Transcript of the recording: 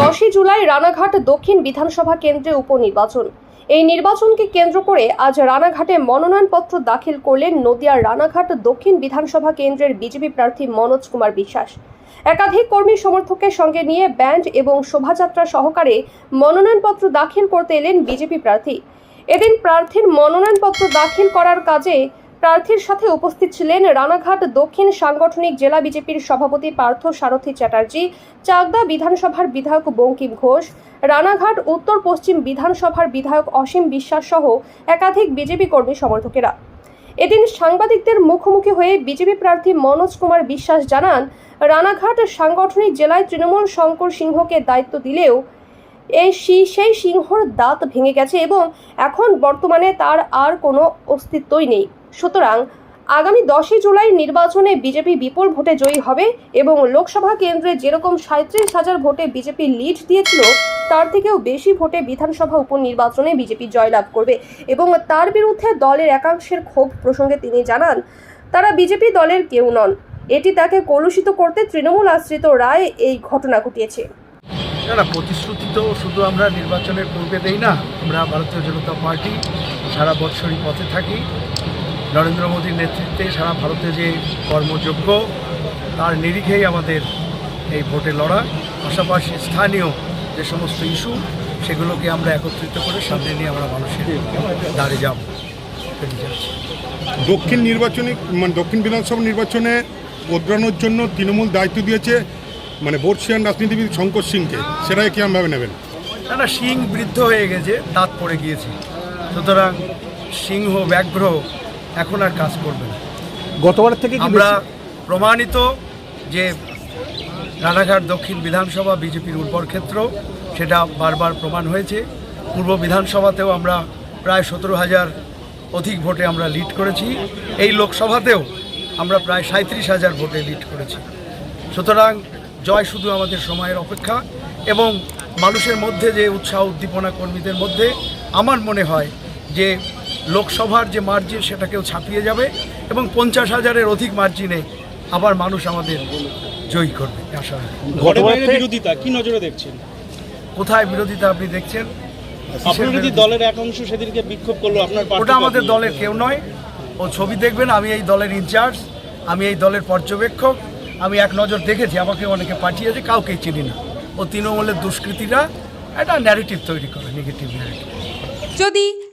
দশই জুলাই রানাঘাট দক্ষিণ বিধানসভা কেন্দ্রে উপনির্বাচন। এই নির্বাচনকে কেন্দ্র করে আজ রানাঘাটে মনোনয়নপত্র দাখিল করলেন নদিয়ার রানাঘাট দক্ষিণ বিধানসভা কেন্দ্রের বিজেপি প্রার্থী মনোজ কুমার বিশ্বাস। একাধিক কর্মী সমর্থকের সঙ্গে নিয়ে ব্যান্ড এবং শোভাযাত্রা সহকারে মনোনয়নপত্র দাখিল করতে এলেন বিজেপি প্রার্থী। এদিন প্রার্থীর মনোনয়নপত্র দাখিল করার কাজে প্রার্থীর সাথে উপস্থিত ছিলেন রানাঘাট দক্ষিণ সাংগঠনিক জেলা বিজেপির সভাপতি পার্থ সারথী চ্যাটার্জি, চাকদা বিধানসভার বিধায়ক বঙ্কিম ঘোষ, রানাঘাট উত্তর পশ্চিম বিধানসভার বিধায়ক অসীম বিশ্বাস সহ একাধিক বিজেপি কর্মী সমর্থকেরা। এদিন সাংবাদিকদের মুখোমুখি হয়ে বিজেপি প্রার্থী মনোজ কুমার বিশ্বাস জানান, রানাঘাট সাংগঠনিক জেলায় তৃণমূল শঙ্কর সিংহকে দায়িত্ব দিলেও এই সেই সিংহর দাঁত ভেঙে গেছে এবং এখন বর্তমানে তার আর কোনো অস্তিত্বই নেই। সুতরাং আগামী দশই জুলাই নির্বাচনে বিজেপি বিপুল ভোটে জয়ী হবে এবং লোকসভা কেন্দ্রে যেরকম সাঁত্রিশ হাজার ভোটে বিজেপি লিড দিয়েছিল, তার থেকেও বেশি ভোটে বিধানসভা উপনির্বাচনে বিজেপি জয়লাভ করবে এবং তার বিরুদ্ধে দলের একাংশের ক্ষোভ প্রসঙ্গে তিনি জানান, তারা বিজেপি দলের কেউ নন। এটি তাকে কলুষিত করতে তৃণমূল আশ্রিত রায় এই ঘটনা ঘটিয়েছে। প্রতিশ্রুতি তো শুধু আমরা নির্বাচনের পূর্বে দেই না, আমরা ভারতীয় জনতা পার্টি সারা বৎসরই পথে থাকি। নরেন্দ্র মোদীর নেতৃত্বে সারা ভারতে যে কর্মযোগ্য তার নিরিখেই আমাদের এই ভোটে লড়া পাশাপাশি স্থানীয় যে সমস্ত ইস্যু সেগুলোকে আমরা একত্রিত করে সামনে নিয়ে আমরা মানুষের দাঁড়ে যাব। দক্ষিণ নির্বাচনী মানে দক্ষিণ বিধানসভা নির্বাচনে উদ্রানোর জন্য তৃণমূল দায়িত্ব দিয়েছে মানে বর্ষিয়ান রাজনীতিবিদ শঙ্কর সিংকে। সেটাই কিরমভাবে নেবেন? না সিং বৃদ্ধ হয়ে গেছে দাঁত পড়ে গিয়েছে। সুতরাং সিংহ ব্যাঘ্র এখন আর কাজ করবে না। গতবার থেকে আমরা প্রমাণিত যে রানাঘাট দক্ষিণ বিধানসভা বিজেপির উর্বর ক্ষেত্র সেটা বারবার প্রমাণ হয়েছে। পূর্ব বিধানসভাতেও আমরা প্রায় সতেরো হাজার অধিক ভোটে আমরা লিড করেছি। এই লোকসভাতেও আমরা প্রায় সাঁত্রিশ হাজার ভোটে লিড করেছি। সুতরাং জয় শুধু আমাদের সময়ের অপেক্ষা এবং মানুষের মধ্যে যে উৎসাহ উদ্দীপনা কর্মীদের মধ্যে আমার মনে হয় যে লোকসভার যে মার্জিন সেটাকেও ছাপিয়ে যাবে এবং পঞ্চাশ হাজারের অধিক মার্জিনে আবার মানুষ আমাদের জয়ী করবে আশা বিরোধিতা কি নজরে দেখছেন? কোথায় বিরোধিতা আপনি দেখছেন? যদি দলের এক অংশ সেদিনকে বিক্ষোভ করল আপনার ওটা আমাদের দলের কেউ নয়। ও ছবি দেখবেন আমি এই দলের ইনচার্জ আমি এই দলের পর্যবেক্ষক আমি এক নজর দেখেছি আমাকে অনেকে পাঠিয়েছে কাউকেই চিনি না। ও তৃণমূলের দুষ্কৃতীরা একটা ন্যারেটিভ তৈরি করে নেগেটিভ ন্যারেটিভ যদি